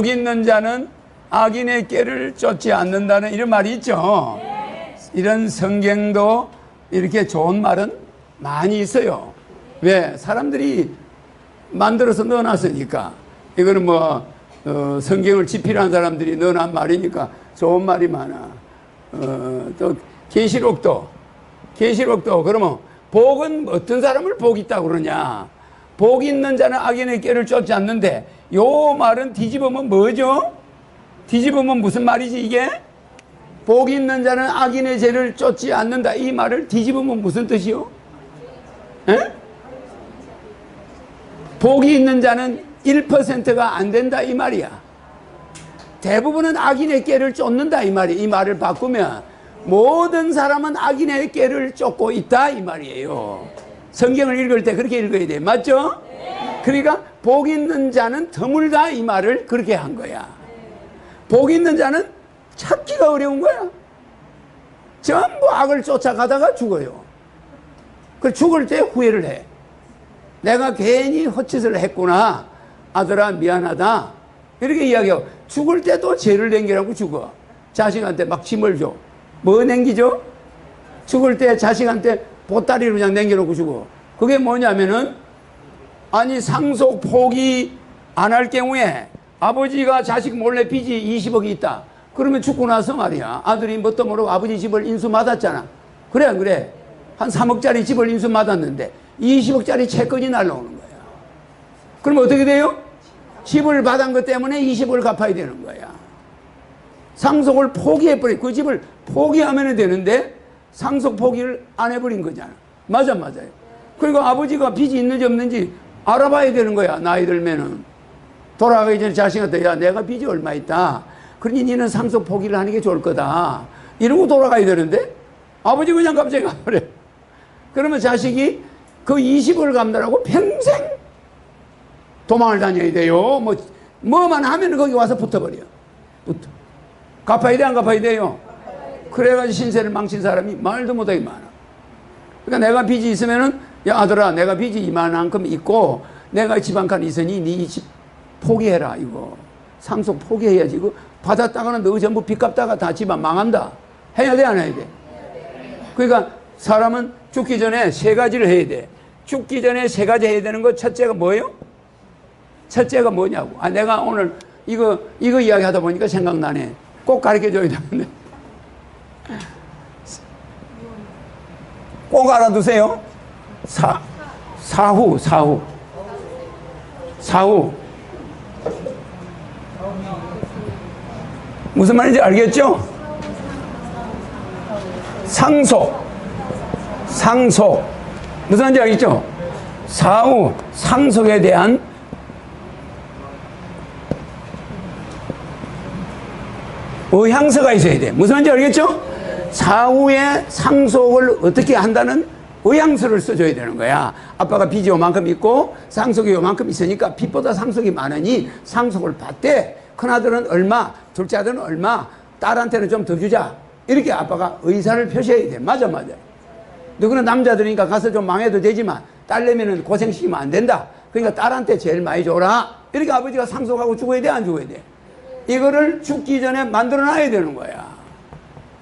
복 있는 자는 악인의 깨를 쫓지 않는다는 이런 말이 있죠. 이런 성경도 이렇게 좋은 말은 많이 있어요. 왜? 사람들이 만들어서 넣어놨으니까. 이거는 뭐, 어, 성경을 집필한 사람들이 넣어놓은 말이니까 좋은 말이 많아. 어, 또, 계시록도, 계시록도, 그러면 복은 어떤 사람을 복 있다고 그러냐? 복 있는 자는 악인의 깨를 쫓지 않는데, 요 말은 뒤집으면 뭐죠? 뒤집으면 무슨 말이지, 이게? 복 있는 자는 악인의 죄를 쫓지 않는다. 이 말을 뒤집으면 무슨 뜻이요? 에? 복이 있는 자는 1%가 안 된다 이 말이야. 대부분은 악인의 깨를 쫓는다 이 말이. 이 말을 바꾸면 모든 사람은 악인의 깨를 쫓고 있다 이 말이에요. 성경을 읽을 때 그렇게 읽어야 돼. 맞죠? 그러니까 복 있는 자는 드물다 이 말을 그렇게 한 거야. 복 있는 자는 찾기가 어려운 거야. 전부 악을 쫓아가다가 죽어요. 그 죽을 때 후회를 해. 내가 괜히 헛짓을 했구나. 아들아, 미안하다. 이렇게 이야기하고, 죽을 때도 죄를 남기라고 죽어. 자식한테 막 짐을 줘. 뭐 남기죠? 죽을 때 자식한테 보따리로 그냥 남겨놓고 죽어. 그게 뭐냐면은, 아니, 상속 포기 안 할 경우에 아버지가 자식 몰래 빚이 20억이 있다. 그러면 죽고 나서 말이야. 아들이 뭣도 모르고 아버지 집을 인수 받았잖아. 그래, 안 그래? 한 3억짜리 집을 인수 받았는데 20억짜리 채권이 날라오는 거야. 그럼 어떻게 돼요? 집을 받은 것 때문에 20억을 갚아야 되는 거야. 상속을 포기해버려. 그 집을 포기하면 되는데 상속 포기를 안 해버린 거잖아. 맞아, 맞아요. 그리고 아버지가 빚이 있는지 없는지 알아봐야 되는 거야. 나이 들면은. 돌아가기 전에 자식한테, 야, 내가 빚이 얼마 있다. 그러니 니는 상속 포기를 하는 게 좋을 거다. 이러고 돌아가야 되는데 아버지 그냥 갑자기 가버려. 그러면 자식이 그 20을 갚느라고 평생 도망을 다녀야 돼요. 뭐, 뭐만 하면 거기 와서 붙어버려. 붙어. 갚아야 돼, 안 갚아야 돼요? 그래가지고 신세를 망친 사람이 말도 못하게 많아. 그러니까 내가 빚이 있으면은, 야, 아들아, 내가 빚이 이만큼 있고, 내가 집 한 칸 있으니 네 집 포기해라, 이거. 상속 포기해야지. 이거 받았다가는 너 전부 빚 갚다가 다 집안 망한다. 해야 돼, 안 해야 돼? 그러니까 사람은 죽기 전에 세 가지를 해야 돼. 죽기 전에 세 가지 해야 되는 거 첫째가 뭐예요? 첫째가 뭐냐고. 아, 내가 오늘 이거, 이거 이야기 하다 보니까 생각나네. 꼭 가르쳐 줘야 되는데. 꼭 알아두세요. 사, 사후, 사후. 사후. 무슨 말인지 알겠죠? 상속. 상속. 무슨 말인지 알겠죠? 사후, 상속에 대한 의향서가 있어야 돼. 무슨 말인지 알겠죠? 사후에 상속을 어떻게 한다는 의향서를 써줘야 되는 거야. 아빠가 빚이 요만큼 있고 상속이 요만큼 있으니까 빚보다 상속이 많으니 상속을 받되 큰아들은 얼마, 둘째 아들은 얼마, 딸한테는 좀 더 주자. 이렇게 아빠가 의사를 표시해야 돼. 맞아, 맞아. 너그는 남자들이니까 가서 좀 망해도 되지만 딸내미는 고생시키면 안 된다. 그러니까 딸한테 제일 많이 줘라. 이렇게 아버지가 상속하고 죽어야 돼, 안 죽어야 돼? 이거를 죽기 전에 만들어 놔야 되는 거야.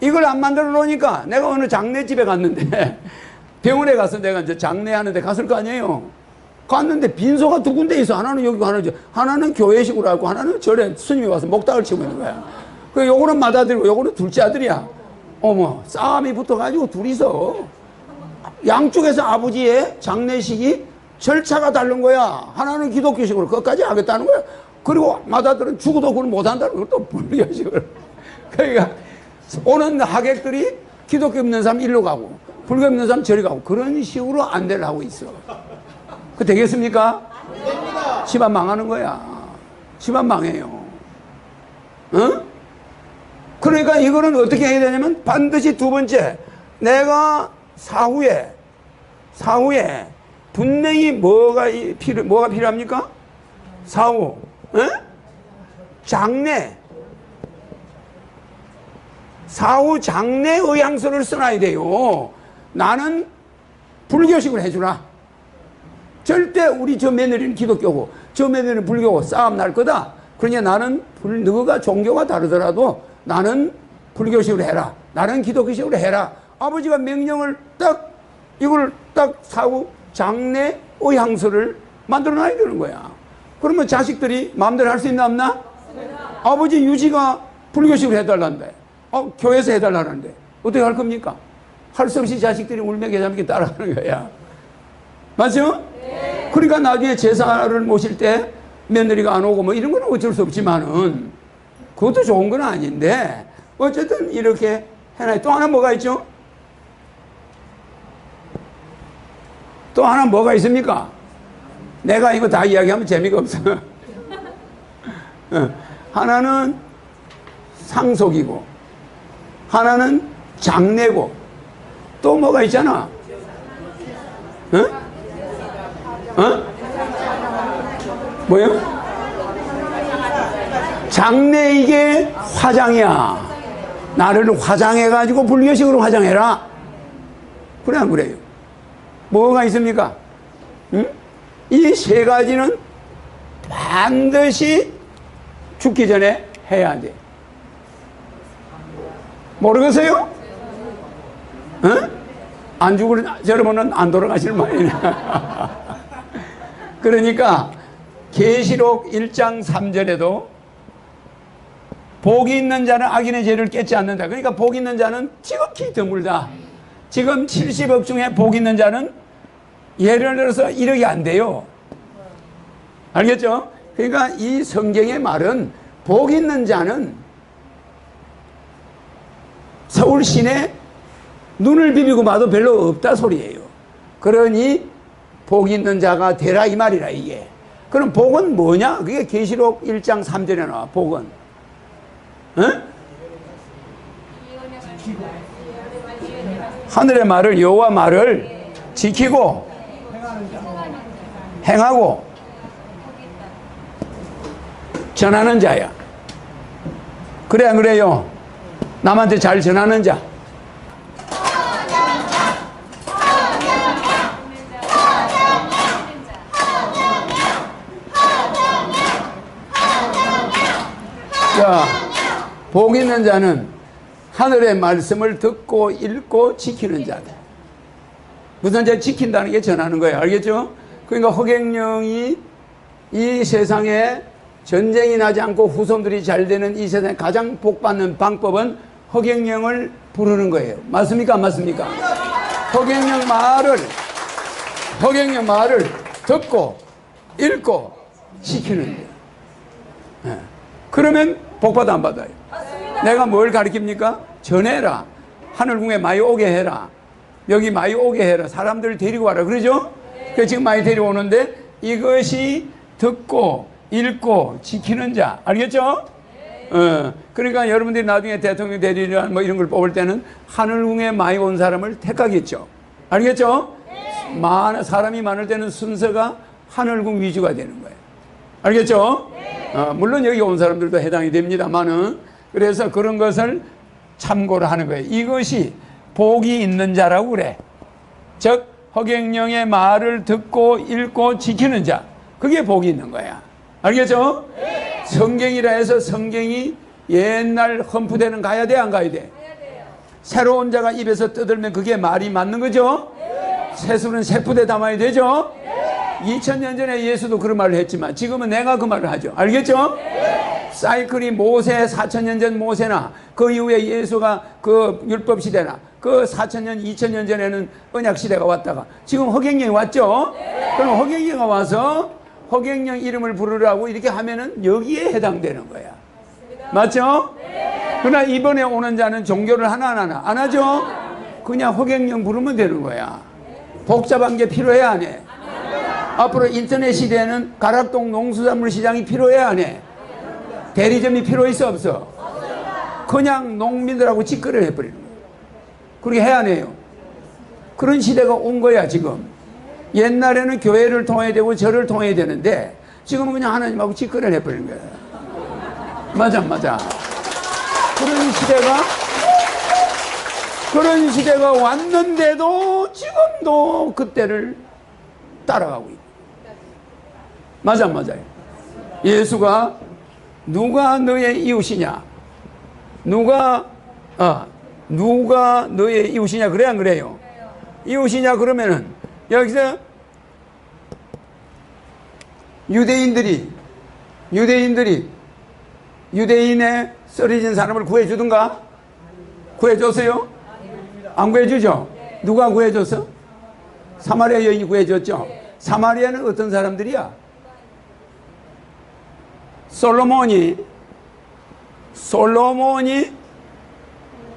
이걸 안 만들어 놓으니까 내가 어느 장례집에 갔는데 병원에 가서 내가 이제 장례하는데 갔을 거 아니에요. 갔는데 빈소가 두 군데 있어. 하나는 여기고 하나는 하나는 교회식으로 하고 하나는 절에 스님이 와서 목닥을 치고 있는 거야. 그 요거는 맏아들이고 요거는 둘째 아들이야. 어머 싸움이 붙어가지고 둘이서 양쪽에서 아버지의 장례식이 절차가 다른 거야. 하나는 기독교식으로 그것까지 하겠다는 거야. 그리고 맏아들은 죽어도 그걸 못한다는 걸또 불교식으로. 그러니까 오는 하객들이 기독교 믿는 사람 일로 가고 불교 믿는 사람 저리 가고 그런 식으로 안대를 하고 있어. 그 되겠습니까? 집안 망하는 거야. 집안 망해요. 어? 그러니까 이거는 어떻게 해야 되냐면 반드시 두 번째 내가 사후에 사후에 분명히 뭐가 필요 뭐가 필요합니까? 사후 에? 장례 사후 장례 의향서를 써놔야 돼요. 나는 불교식을 해주라. 절대 우리 저 며느리는 기독교고 저 며느리는 불교고 싸움 날 거다. 그러니 나는 불, 너가 종교가 다르더라도 나는 불교식으로 해라. 나는 기독교식으로 해라. 아버지가 명령을 딱 이걸 딱 사고 장례 의향서를 만들어 놔야 되는 거야. 그러면 자식들이 마음대로 할 수 있나 없나? 아버지 유지가 불교식으로 해달란데, 어, 교회에서 해달라는데 어떻게 할 겁니까? 할 수 없이 자식들이 울며 계좌먹게 따라가는 거야. 맞죠? 그러니까 나중에 제사를 모실 때 며느리가 안 오고 뭐 이런 건 어쩔 수 없지만은 그것도 좋은 건 아닌데 어쨌든 이렇게 해놔. 또 하나 뭐가 있죠? 또 하나 뭐가 있습니까? 내가 이거 다 이야기하면 재미가 없어. 어, 하나는 상속이고, 하나는 장례고, 또 뭐가 있잖아. 어? 어? 뭐요? 장례 이게 화장이야. 나를 화장해가지고 불교식으로 화장해라. 그래, 안 그래요? 뭐가 있습니까? 이세 가지는 반드시 죽기 전에 해야 돼. 모르겠어요? 어? 안 죽을, 여러분은 안 돌아가실 모양이네. 그러니까, 계시록 1장 3절에도 복이 있는 자는 악인의 죄를 깨지 않는다. 그러니까 복 있는 자는 지극히 드물다. 지금 70억 중에 복 있는 자는 예를 들어서 1억이 안 돼요. 알겠죠? 그러니까 이 성경의 말은 복 있는 자는 서울 시내 눈을 비비고 봐도 별로 없다 소리예요. 그러니 복 있는 자가 되라 이 말이라 이게. 그럼 복은 뭐냐? 그게 계시록 1장 3절에 나와. 복은 응? 하늘의 말을 여호와 말을 지키고 행하고 전하는 자야. 그래 안 그래요? 남한테 잘 전하는 자. 자, 복 있는 자는 하늘의 말씀을 듣고 읽고 지키는 자다. 무슨 자 지킨다는 게 전하는 거예요. 알겠죠? 그러니까 허경영이 이 세상에 전쟁이 나지 않고 후손들이 잘 되는 이 세상에 가장 복 받는 방법은 허경영을 부르는 거예요. 맞습니까? 안 맞습니까? 허경영 말을 허경영 말을 듣고 읽고 지키는 거예요. 예. 그러면 복 받아 안 받아요? 내가 뭘 가르칩니까? 전해라. 하늘궁에 많이 오게 해라. 여기 많이 오게 해라. 사람들 데리고 와라. 그러죠? 그 지금 많이 데려오는데 이것이 듣고 읽고 지키는 자. 알겠죠? 어, 그러니까 여러분들이 나중에 대통령 대리인뭐 이런 걸 뽑을 때는 하늘궁에 많이 온 사람을 택하겠죠. 알겠죠? 많은 사람이 많을 때는 순서가 하늘궁 위주가 되는 거예요. 알겠죠? 어, 물론 여기 온 사람들도 해당이 됩니다만은 그래서 그런 것을 참고를 하는 거예요. 이것이 복이 있는 자라고 그래. 즉 허경영의 말을 듣고 읽고 지키는 자. 그게 복이 있는 거야. 알겠죠? 성경이라 해서 성경이 옛날 험프되는 가야 돼, 안 가야 돼? 새로운 자가 입에서 떠들면 그게 말이 맞는 거죠? 세수는 세푸대 담아야 되죠? 2000년 전에 예수도 그런 말을 했지만 지금은 내가 그 말을 하죠. 알겠죠? 사이클이 모세 4000년 전 모세나 그 이후에 예수가 그 율법 시대나 그 4000년 2000년 전에는 언약 시대가 왔다가 지금 허경영이 왔죠? 그럼 허경영이 와서 허경영 이름을 부르라고 이렇게 하면은 여기에 해당되는 거야. 맞죠? 그러나 이번에 오는 자는 종교를 하나 안 하나? 안 하죠? 그냥 허경영 부르면 되는 거야. 복잡한 게 필요해 안 해? 앞으로 인터넷 시대에는 가락동 농수산물 시장이 필요해 안 해? 대리점이 필요 있어 없어? 그냥 농민들하고 직거래를 해버리는 거야. 그렇게 해야 안 해요? 그런 시대가 온 거야 지금. 옛날에는 교회를 통해야 되고 절을 통해야 되는데 지금은 그냥 하나님하고 직거래를 해버리는 거야. 맞아 맞아. 그런 시대가 그런 시대가 왔는데도 지금도 그때를 따라가고 있다. 맞아, 맞아요. 예수가 누가 너의 이웃이냐? 누가 어, 누가 너의 이웃이냐 그래 안 그래요? 이웃이냐 그러면은 여기서 유대인들이 유대인들이 유대인의 쓰러진 사람을 구해주든가? 구해줬어요? 안 구해주죠? 누가 구해줬어? 사마리아 여인이 구해줬죠? 사마리아는 어떤 사람들이야? 솔로몬이 솔로몬이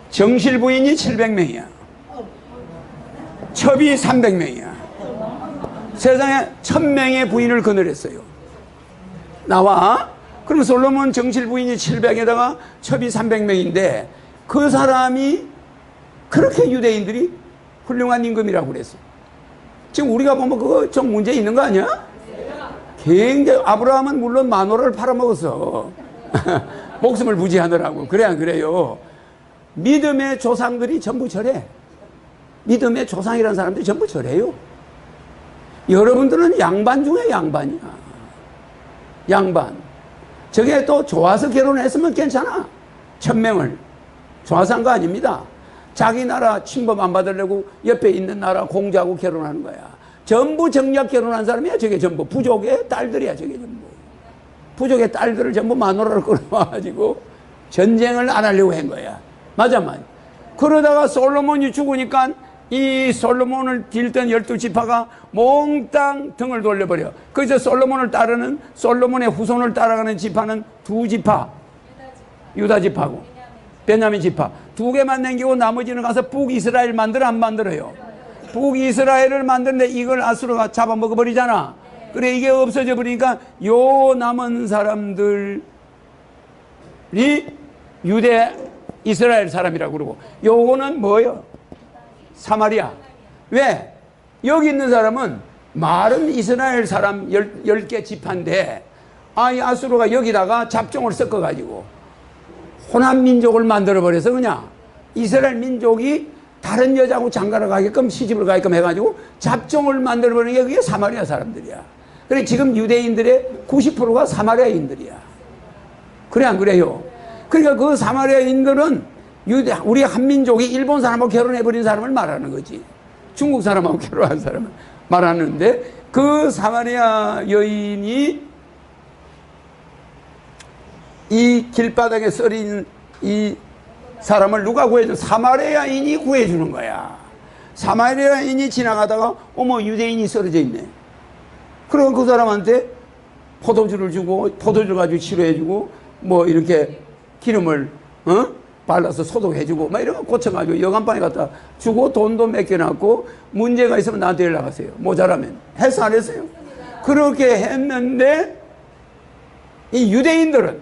정실 부인이 700명이야. 첩이 300명이야. 세상에 1000명의 부인을 거느렸어요. 나와. 그럼 솔로몬 정실 부인이 700에다가 첩이 300명인데 그 사람이 그렇게 유대인들이 훌륭한 임금이라고 그랬어. 지금 우리가 보면 그거 좀 문제 있는 거 아니야? 굉장히 아브라함은 물론 마노를 팔아먹었어. 목숨을 부지하느라고. 그래 안 그래요? 믿음의 조상들이 전부 저래. 믿음의 조상이라는 사람들이 전부 저래요. 여러분들은 양반 중에 양반이야. 양반. 저게 또 좋아서 결혼했으면 괜찮아. 천명을. 좋아서 한 거 아닙니다. 자기 나라 침범 안 받으려고 옆에 있는 나라 공자하고 결혼하는 거야. 전부 정략 결혼한 사람이야. 저게 전부. 부족의 딸들이야. 저게 전부. 부족의 딸들을 전부 마누라를 끌어와가지고 전쟁을 안 하려고 한 거야. 맞아, 맞아. 그러다가 솔로몬이 죽으니까 이 솔로몬을 딜던 열두 지파가 몽땅 등을 돌려버려. 그래서 솔로몬을 따르는 솔로몬의 후손을 따라가는 지파는 두 지파. 유다 지파고 베냐민 지파 두 개만 남기고 나머지는 가서 북이스라엘 만들어 안 만들어요. 북이스라엘을 만드는데 이걸 아수르가 잡아먹어 버리잖아. 그래 이게 없어져 버리니까 요 남은 사람들이 유대 이스라엘 사람이라고 그러고 요거는 뭐예요? 사마리아. 왜? 여기 있는 사람은 말은 이스라엘 사람 열, 열개 지파인데 아이 아수르가 여기다가 잡종을 섞어가지고 호남 민족을 만들어버려서 그냥 이스라엘 민족이 다른 여자하고 장가를 가게끔 시집을 가게끔 해가지고 잡종을 만들어버리는 게 그게 사마리아 사람들이야. 그래 지금 유대인들의 90%가 사마리아인들이야. 그래 안 그래요? 그러니까 그 사마리아인들은 유대 우리 한민족이 일본 사람하고 결혼해버린 사람을 말하는 거지. 중국 사람하고 결혼한 사람을 말하는데 그 사마리아 여인이 이 길바닥에 썰인 이 사람을 누가 구해줘? 사마리아인이 구해주는 거야. 사마리아인이 지나가다가 어머 유대인이 쓰러져 있네. 그럼 그 사람한테 포도주를 주고 포도주 가지고 치료해주고 뭐 이렇게 기름을 어? 발라서 소독해주고 막 이런 거 고쳐가지고 여간방에 갖다 주고 돈도 맡겨놨고 문제가 있으면 나한테 연락하세요. 모자라면 했어 안 했어요? 그렇게 했는데 이 유대인들은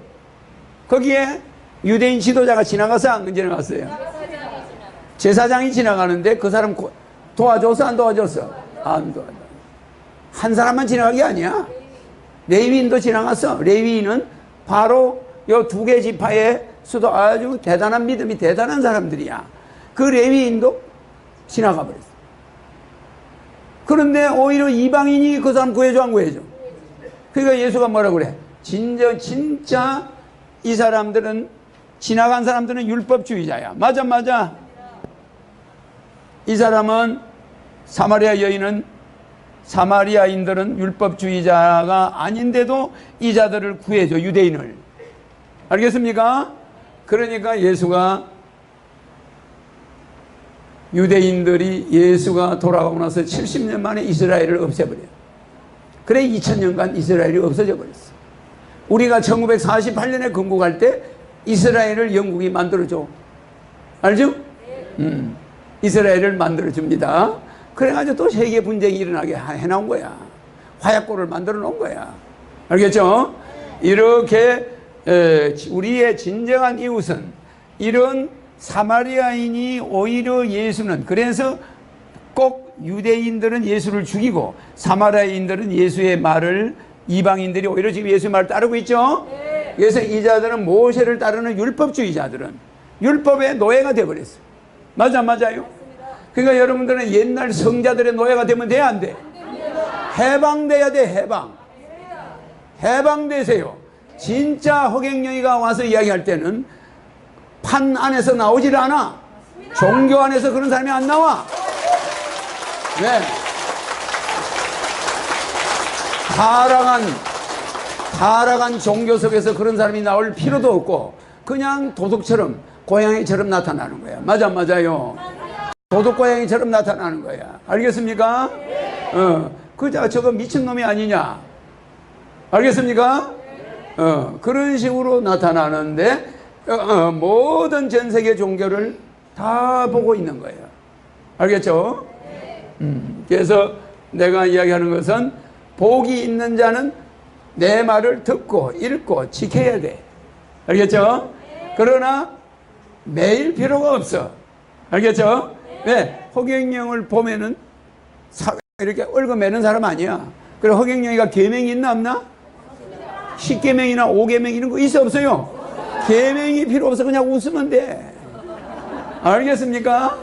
거기에 유대인 지도자가 지나가서 안 지나갔어요. 제사장이 지나가는데 그 사람 고- 도와줘서 안 도와줬어? 안 도와줘. 한 사람만 지나간 게 아니야. 레위인도 지나갔어. 레위인은 바로 요 두 개 지파의 수도 아주 대단한 믿음이 대단한 사람들이야. 그 레위인도 지나가 버렸어. 그런데 오히려 이방인이 그 사람 구해줘 안 구해줘? 그러니까 예수가 뭐라 그래? 진짜 진짜 이 사람들은 지나간 사람들은 율법주의자야. 맞아 맞아. 이 사람은 사마리아 여인은 사마리아인들은 율법주의자가 아닌데도 이 자들을 구해줘 유대인을 알겠습니까? 그러니까 예수가 유대인들이 예수가 돌아가고 나서 70년 만에 이스라엘을 없애버려요. 그래 2000년간 이스라엘이 없어져 버렸어. 우리가 1948년에 건국할 때 이스라엘을 영국이 만들어줘. 알죠? 음, 이스라엘을 만들어줍니다. 그래가지고 또 세계 분쟁이 일어나게 해놓은 거야. 화약고를 만들어 놓은 거야. 알겠죠? 이렇게 에, 우리의 진정한 이웃은 이런 사마리아인이 오히려 예수는 그래서 꼭 유대인들은 예수를 죽이고 사마리아인들은 예수의 말을 이방인들이 오히려 지금 예수의 말을 따르고 있죠. 그래서 이 자들은 모세를 따르는 율법주의자들은 율법의 노예가 되어버렸어. 맞아 맞아요. 그러니까 여러분들은 옛날 성자들의 노예가 되면 돼안 돼? 해방돼야 돼 해방. 해방되세요. 진짜 허경영이가 와서 이야기할 때는 판 안에서 나오질 않아. 종교 안에서 그런 사람이 안 나와. 왜? 타락한, 타락한 종교 속에서 그런 사람이 나올 필요도 없고, 그냥 도둑처럼, 고양이처럼 나타나는 거야. 맞아, 맞아요. 도둑 고양이처럼 나타나는 거야. 알겠습니까? 어, 그, 저, 저거 미친놈이 아니냐? 알겠습니까? 어, 그런 식으로 나타나는데, 어, 어, 모든 전 세계 종교를 다 보고 있는 거예요. 알겠죠? 음, 그래서 내가 이야기하는 것은 복이 있는 자는 내 말을 듣고 읽고 지켜야 돼. 알겠죠? 그러나 매일 필요가 없어. 알겠죠? 왜? 허경영을 보면은 사- 이렇게 얽어매는 사람 아니야. 그래 허경영이가 계명이 있나 없나? 십계명이나 오계명 이런 거 있어 없어요? 계명이 필요 없어 그냥 웃으면 돼. 알겠습니까?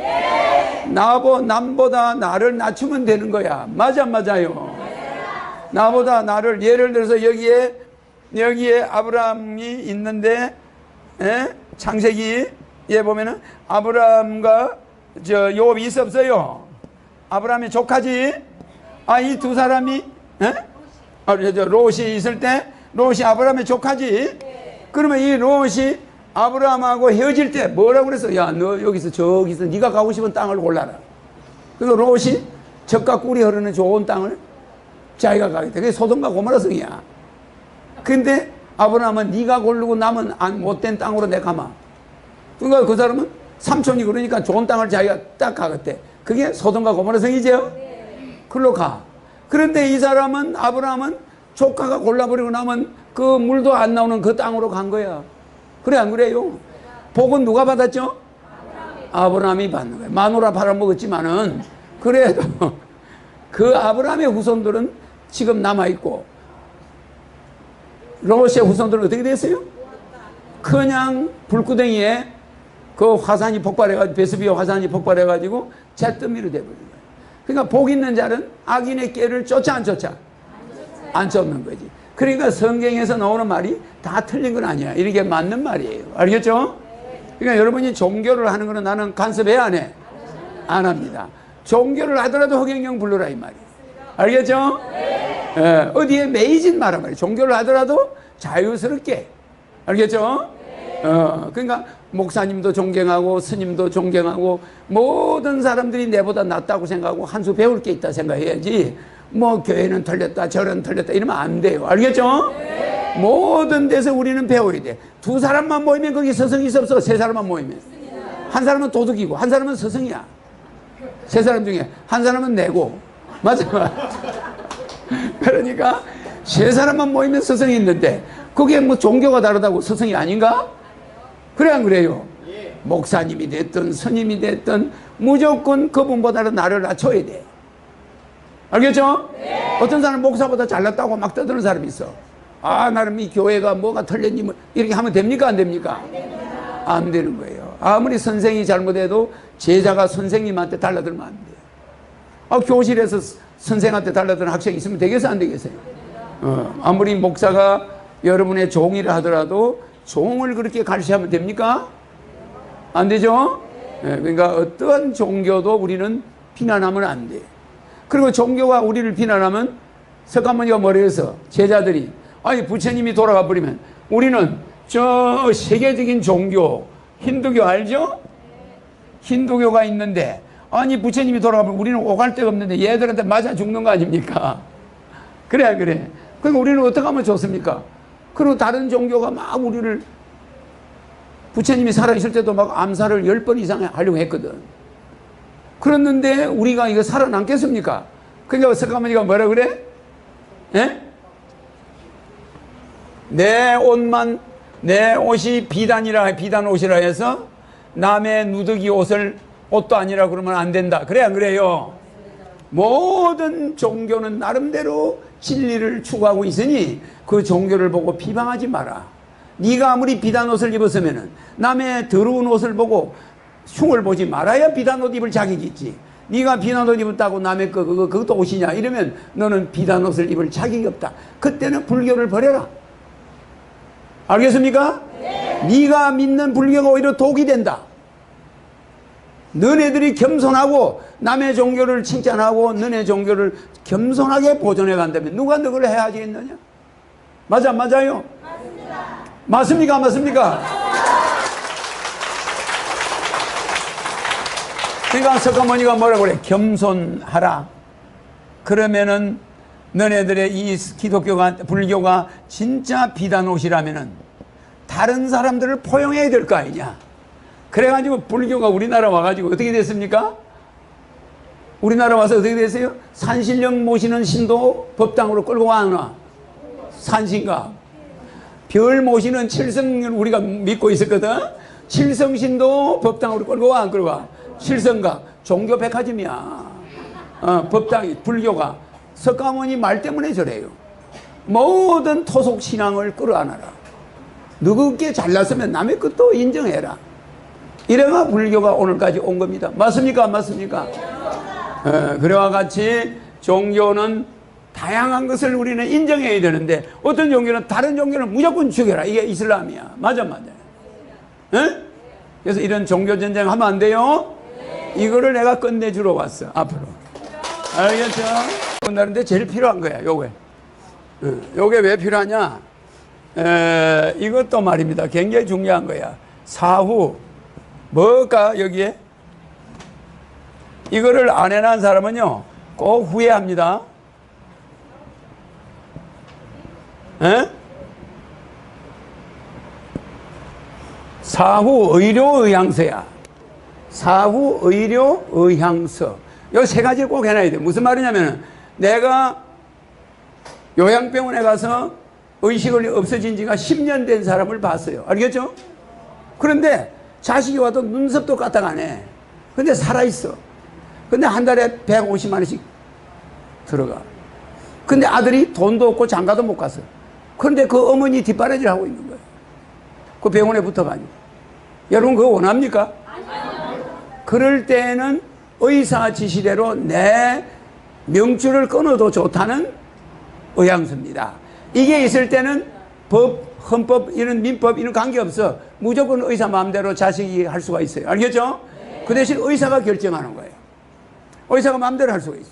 나보 남보다 나를 낮추면 되는 거야. 맞아 맞아요. 나보다 나를 예를 들어서 여기에 여기에 아브라함이 있는데 에? 창세기 에 보면은 아브라함과 저 요업이 있어 없어요. 아브라함의 조카지. 아 이 두 사람이 에? 아, 저 롯이 있을 때 롯이 아브라함의 조카지. 그러면 이 롯이 아브라함하고 헤어질 때 뭐라고 그랬어? 야, 너 여기서 저기서 네가 가고 싶은 땅을 골라라. 그래서 롯이 적과 꿀이 흐르는 좋은 땅을 자기가 가겠다. 그게 소돔과 고모라 성이야. 근데 아브라함은 네가 고르고 남은 안 못된 땅으로 내 가마. 그러니까 그 사람은 삼촌이 그러니까 좋은 땅을 자기가 딱 가겠대. 그게 소돔과 고모라 성이죠. 글로 가. 그런데 이 사람은 아브라함은 조카가 골라버리고 나면 그 물도 안 나오는 그 땅으로 간 거야. 그래 안 그래요? 복은 누가 받았죠? 아브라함이 받는 거야. 마누라 팔아먹었지만은 그래도 그 아브라함의 후손들은 지금 남아 있고 롯의 후손들은 어떻게 됐어요? 그냥 불구덩이에 그 화산이 폭발해가지고 베스비오 화산이 폭발해가지고 잿더미로 돼버린 거예요. 그러니까 복 있는 자는 악인의 깨를 쫓아 안 쫓아? 안 쫓는 거지. 그러니까 성경에서 나오는 말이 다 틀린 건 아니야. 이렇게 맞는 말이에요. 알겠죠? 그러니까 여러분이 종교를 하는 거는 나는 간섭해 안 해? 안 합니다. 종교를 하더라도 허경영 불러라 이 말이에요. 알겠죠? 예, 어디에 매이진 마라 말이에요. 종교를 하더라도 자유스럽게. 알겠죠? 어, 그러니까 목사님도 존경하고 스님도 존경하고 모든 사람들이 내보다 낫다고 생각하고 한 수 배울 게 있다 생각해야지 뭐 교회는 틀렸다 저런 틀렸다 이러면 안 돼요 알겠죠? 모든 데서 우리는 배워야 돼두 사람만 모이면 거기 있어 없어 세 사람만 모이면 한 사람은 도둑이고 한 사람은 서성이야 세 사람 중에 한 사람은 내고 맞아 그러니까 세 사람만 모이면 서성이 있는데 그게 뭐 종교가 다르다고 서성이 아닌가? 그래 안 그래요? 목사님이 됐든 스님이 됐든 무조건 그분보다는 나를 낮춰야 돼. 알겠죠? 어떤 사람 목사보다 잘났다고 막 떠드는 사람이 있어. 아, 나는 이 교회가 뭐가 틀렸니? 뭐 이렇게 하면 됩니까? 안 됩니까? 안 되는 거예요. 아무리 선생이 잘못해도 제자가 선생님한테 달라들면 안 돼요. 아, 교실에서 선생한테 달라드는 학생이 있으면 되겠어요? 안 되겠어요? 어, 아무리 목사가 여러분의 종이라 하더라도 종을 그렇게 가르치면 됩니까? 안 되죠? 예, 그러니까 어떠한 종교도 우리는 비난하면 안 돼. 그리고 종교가 우리를 비난하면 석가모니가 뭐라 해서 제자들이 아니 부처님이 돌아가 버리면 우리는 저 세계적인 종교 힌두교 알죠? 힌두교가 있는데 아니 부처님이 돌아가면 우리는 오갈 데가 없는데 얘들한테 맞아 죽는 거 아닙니까? 그래 그래. 그러니까 우리는 어떻게 하면 좋습니까? 그리고 다른 종교가 막 우리를 부처님이 살아있을 때도 막 암살을 열 번 이상 하려고 했거든. 그랬는데 우리가 이거 살아남겠습니까? 그러니까 석가모니가 뭐라 그래? 예? 내 옷만 내 옷이 비단이라 비단 옷이라 해서 남의 누더기 옷을 옷도 아니라 그러면 안 된다. 그래 안 그래요? 모든 종교는 나름대로 진리를 추구하고 있으니 그 종교를 보고 비방하지 마라. 네가 아무리 비단 옷을 입었으면은 남의 더러운 옷을 보고 흉을 보지 말아야 비단 옷 입을 자격이 있지. 네가 비단 옷 입었다고 남의 거 그거 그것도 옷이냐 이러면 너는 비단 옷을 입을 자격이 없다. 그때는 불교를 버려라. 알겠습니까? 네 가 믿는 불교가 오히려 독이 된다. 너네들이 겸손하고 남의 종교를 칭찬하고 너네 종교를 겸손하게 보존해 간다면 누가 너를 해하지겠느냐? 맞아, 맞아요? 맞습니까? 맞습니까? 그러니 까 석가모니가 뭐라고 그래? 겸손하라. 그러면은 너네들의 이 기독교가 불교가 진짜 비단 옷이라면은 다른 사람들을 포용해야 될 거 아니냐? 그래가지고 불교가 우리나라 와가지고 어떻게 됐습니까? 우리나라 와서 어떻게 됐어요? 산신령 모시는 신도 법당으로 끌고 와나 산신가 별 모시는 칠성을 우리가 믿고 있었거든. 칠성신도 법당으로 끌고 와, 안 끌고 와. 칠성가 종교 백화점이야. 어, 법당이 불교가 석가모니 말 때문에 저래요. 모든 토속 신앙을 끌어안아라. 누구께 잘났으면 남의 것도 인정해라. 이래가 불교가 오늘까지 온 겁니다. 맞습니까? 안 맞습니까? 어, 그래와 같이 종교는 다양한 것을 우리는 인정해야 되는데 어떤 종교는 다른 종교는 무조건 죽여라. 이게 이슬람이야. 맞아, 맞아. 응? 그래서 이런 종교 전쟁 하면 안 돼요. 이거를 내가 끝내주러 왔어. 앞으로. 알겠죠? 오늘인데 제일 필요한 거야. 요게. 응. 요게 왜 필요하냐? 에, 이것도 말입니다. 굉장히 중요한 거야. 사후. 뭐가 여기에? 이거를 안 해놓은 사람은요, 꼭 후회합니다. 에? 사후 의료 의향서야. 사후 의료 의향서. 요 세 가지를 꼭 해놔야 돼. 무슨 말이냐면 내가 요양병원에 가서 의식을 없어진 지가 10년 된 사람을 봤어요. 알겠죠? 그런데 자식이 와도 눈썹도 까딱 안 해. 근데 살아있어. 근데 한 달에 150만 원씩 들어가. 근데 아들이 돈도 없고 장가도 못 갔어. 그런데 그 어머니 뒷바라지를 하고 있는 거예요. 그 병원에 붙어가지고. 여러분 그거 원합니까? 그럴 때는 의사 지시대로 내 명줄을 끊어도 좋다는 의향서입니다. 이게 있을 때는 법, 헌법, 이런 민법, 이런 관계없어. 무조건 의사 마음대로 자식이 할 수가 있어요. 알겠죠? 그 대신 의사가 결정하는 거예요. 의사가 마음대로 할 수가 있어.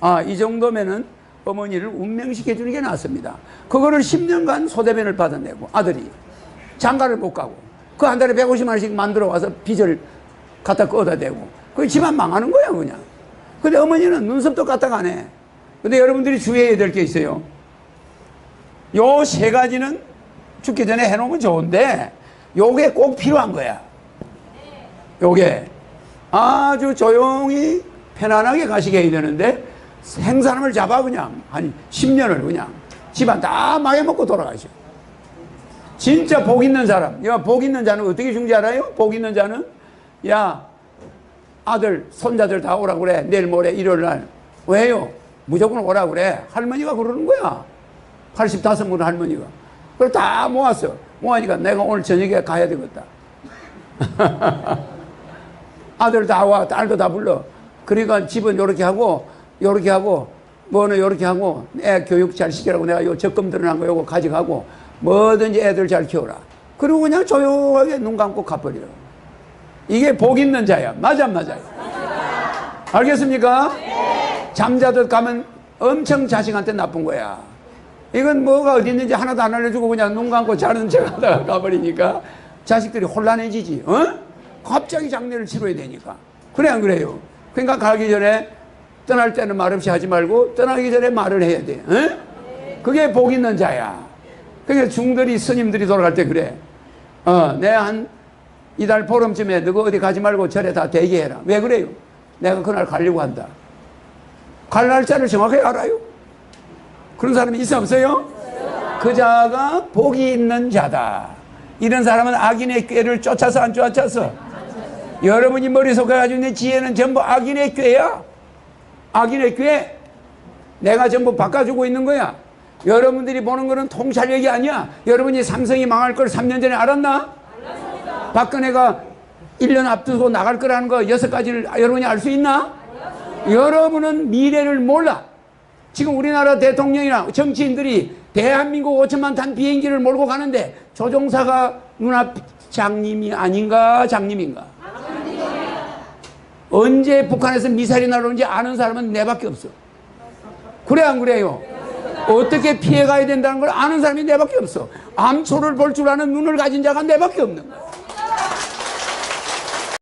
아, 이 정도면은 어머니를 운명시켜 주는 게 낫습니다. 그거를 10년간 소대변을 받아내고 아들이 장가를 못 가고 그 한 달에 150만 원씩 만들어 와서 빚을 갖다 꺼다 대고 그 집안 망하는 거야 그냥. 근데 어머니는 눈썹도 안 해. 근데 여러분들이 주의해야 될 게 있어요. 요 세 가지는 죽기 전에 해놓으면 좋은데 요게 꼭 필요한 거야. 요게 아주 조용히 편안하게 가시게 해야 되는데 생사람을 잡아 그냥 한 10년을 그냥 집안 다 망해먹고 돌아가셔. 진짜 복 있는 사람. 야, 복 있는 자는 어떻게 죽는지 알아요? 복 있는 자는 야 아들 손자들 다 오라 그래 내일 모레 일요일 날 왜요? 무조건 오라 그래 할머니가 그러는 거야 85분 할머니가 그걸 다 모았어 모아니까 내가 오늘 저녁에 가야 되겠다 아들 다 와, 딸도 다 불러. 그러니까 집은 요렇게 하고, 요렇게 하고, 뭐는 요렇게 하고, 애 교육 잘 시키라고 내가 요 적금 들어난 거 요거 가져가고, 뭐든지 애들 잘 키워라. 그리고 그냥 조용하게 눈 감고 가버려. 이게 복 있는 자야. 맞아, 안 맞아요? 알겠습니까? 잠자듯 가면 엄청 자식한테 나쁜 거야. 이건 뭐가 어디 있는지 하나도 안 알려주고 그냥 눈 감고 자는 척 하다가 가버리니까 자식들이 혼란해지지, 어? 갑자기 장례를 치러야 되니까. 그래, 안 그래요? 그러니까 가기 전에 떠날 때는 말없이 하지 말고 떠나기 전에 말을 해야 돼. 어? 그게 복 있는 자야. 그러니까 중들이 스님들이 돌아갈 때 그래. 어, 내한 이달 보름쯤에 너가 어디 가지 말고 절에 다 대기해라. 왜 그래요? 내가 그날 가려고 한다. 갈 날짜를 정확하게 알아요. 그런 사람이 있어 없어요? 그 자가 복이 있는 자다. 이런 사람은 악인의 꾀를 쫓아서 안 쫓아서 여러분이 머릿속에 가지고 있는 지혜는 전부 악인의 꾀야. 악인의 꾀. 내가 전부 바꿔주고 있는 거야. 여러분들이 보는 거는 통찰력이 아니야. 여러분이 삼성이 망할 걸 3년 전에 알았나? 박근혜가 1년 앞두고 나갈 거라는 거 여섯 가지를 여러분이 알 수 있나? 여러분은 미래를 몰라. 지금 우리나라 대통령이나 정치인들이 대한민국 5천만 탄 비행기를 몰고 가는데 조종사가 누나 장님이 아닌가 장님인가? 언제 북한에서 미사일이 날아오는지 아는 사람은 내밖에 없어. 그래 안 그래요? 어떻게 피해가야 된다는 걸 아는 사람이 내밖에 없어. 암초를 볼 줄 아는 눈을 가진 자가 내밖에 없는 거야.